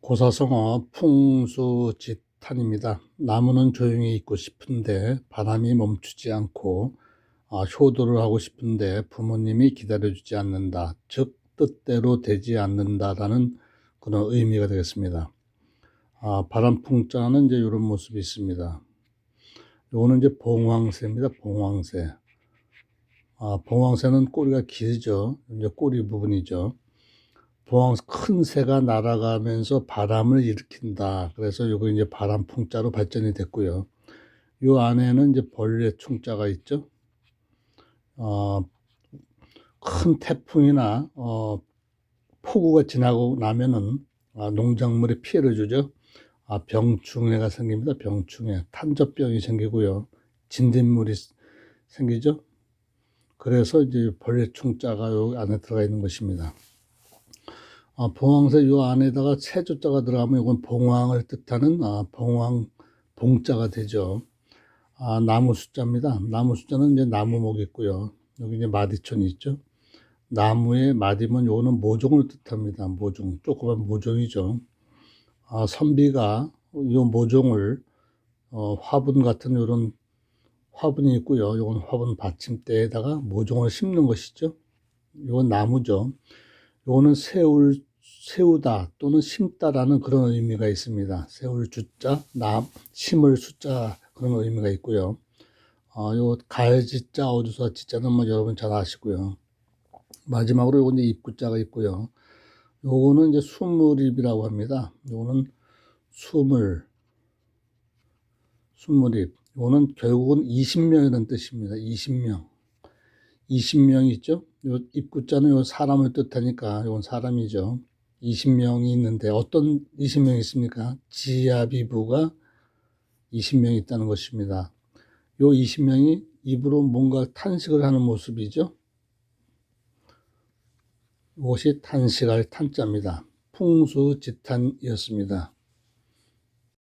고사성어 풍수지탄입니다. 나무는 조용히 있고 싶은데 바람이 멈추지 않고 아, 효도를 하고 싶은데 부모님이 기다려주지 않는다. 즉 뜻대로 되지 않는다라는 그런 의미가 되겠습니다. 아, 바람풍자는 이제 이런 모습이 있습니다. 요거는 이제 봉황새입니다. 봉황새. 아, 봉황새는 꼬리가 길죠. 이제 꼬리 부분이죠. 봉황 큰 새가 날아가면서 바람을 일으킨다. 그래서 요거 이제 바람풍자로 발전이 됐고요. 요 안에는 이제 벌레 충자가 있죠. 어, 큰 태풍이나 어, 폭우가 지나고 나면은 아, 농작물에 피해를 주죠. 아, 병충해가 생깁니다. 병충해. 탄저병이 생기고요. 진딧물이 생기죠. 그래서 이제 벌레 충자가 요 안에 들어가 있는 것입니다. 아, 봉황새 요 안에다가 세조자가 들어가면 이건 봉황을 뜻하는 아, 봉황 봉자가 되죠. 아, 나무 숫자입니다. 나무 숫자는 이제 나무목 있고요. 여기 이제 마디촌이 있죠. 나무의 마디면 요거는 모종을 뜻합니다. 모종. 조그만 모종이죠. 아, 선비가 요 모종을 어, 화분 같은 요런 화분이 있고요. 요건 화분 받침대에다가 모종을 심는 것이죠. 요건 나무죠. 요거는 세울, 세우다 또는 심다라는 그런 의미가 있습니다. 세울 주자, 남, 심을 숫자 그런 의미가 있고요. 어, 요 가을지자, 어주사 지자는 뭐 여러분 잘 아시고요. 마지막으로 요건 이제 입구자가 있고요. 요거는 이제 수물입이라고 합니다. 요거는 수물, 수물입. 요거는 결국은 20명이라는 뜻입니다. 20명. 20명이 있죠? 요 입구자는 요 사람을 뜻하니까 요건 사람이죠. 20명이 있는데 어떤 20명이 있습니까? 지아비부가 20명이 있다는 것입니다. 요 20명이 입으로 뭔가 탄식을 하는 모습이죠. 이것이 탄식할 탄자입니다. 풍수지탄이었습니다.